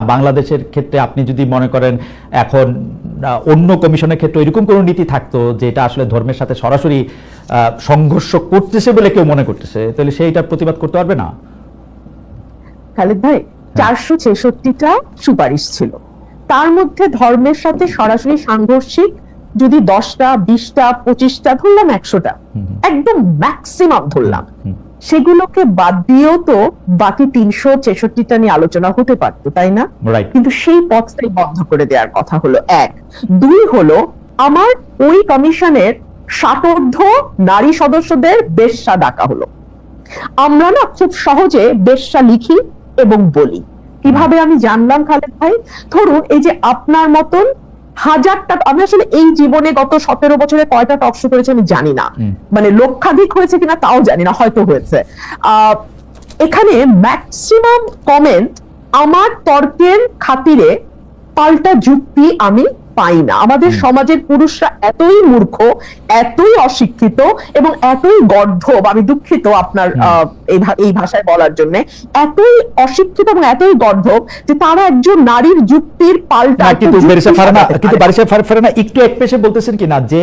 বাংলাদেশের ক্ষেত্রে আপনি যদি মনে করেন এখন অন্য কমিশনের ক্ষেত্রে এরকম কোনো নীতি থাকতো যেটা আসলে ধর্মের সাথে সরাসরি সংঘর্ষ করতেছে বলে কেউ মনে করতেছে তাহলে সেইটার প্রতিবাদ করতে পারবে না? খালেদ ভাই চারশো ছেষট্টিটা সুপারিশ ছিল। তার মধ্যে ধর্মের সাথে সরাসরি সাংঘর্ষিক যদি দশটা বিশটা পঁচিশটা ধরলাম একশোটা একদম ম্যাক্সিমাম ধরলাম। সেগুলোকে বাদ দিয়েও তো বাকি তিনশো ছেষট্টিটা নিয়ে আলোচনা হতে পারতো তাই না? কিন্তু সেই পথটাই বন্ধ করে দেওয়ার কথা হলো এক। দুই হলো আমার ওই কমিশনের সাতর্ধ নারী সদস্যদের বেশ্যা ডাকা হলো। আমরা না খুব সহজে বেশ্যা লিখি এবং বলি। কীভাবে আমি জানলাম খালেদ ভাই? ধরুন এই যে আপনার মতন হাজারটা আমি আসলে এই জীবনে গত সতেরো বছরে কয়টা টক শো করেছি আমি জানি না। মানে লক্ষাধিক হয়েছে কিনা তাও জানি না হয়তো হয়েছে। আহ, এখানে ম্যাক্সিমাম কমেন্ট আমার তর্কের খাতিরে পাল্টা যুক্তি আমি পাই না আমাদের সমাজের পুরুষরা এতই মূর্খ এতই অশিক্ষিত এবং এতই গর্ধব আমি দুঃখিত আপনার আহ, এই এই ভাষায় বলার জন্য এতই অশিক্ষিত এবং এতই গর্ধব যে তারা একজন নারীর যুক্তির পাল্টা কিন্তু। বারিশা ফারহানা একটু এক পেশে বলতেছেন কিনা যে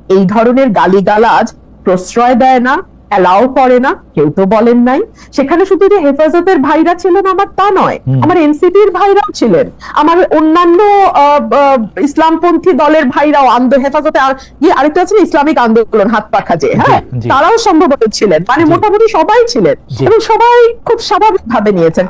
এই ধরনের গালিগালাজ প্রশ্রয় দেয় না অ্যালাউ করে না কেউ তো বলেন নাই। সেখানে শুধু যে হেফাজতের ভাইরা ছিলেন আমার তা নয় আমার এনসিপির ভাইরাও ছিলেন আমার অন্যান্য ইসলামপন্থী দলের ভাইরাও আন্দোলন হেফাজতে আর আরেকটা আছে ইসলামিক আন্দোলন হাত পাখা যে হ্যাঁ? তারাও সম্ভবত ছিলেন মানে মোটামুটি সবাই ছিলেন এবং সবাই খুব স্বাভাবিক ভাবে নিয়েছেন।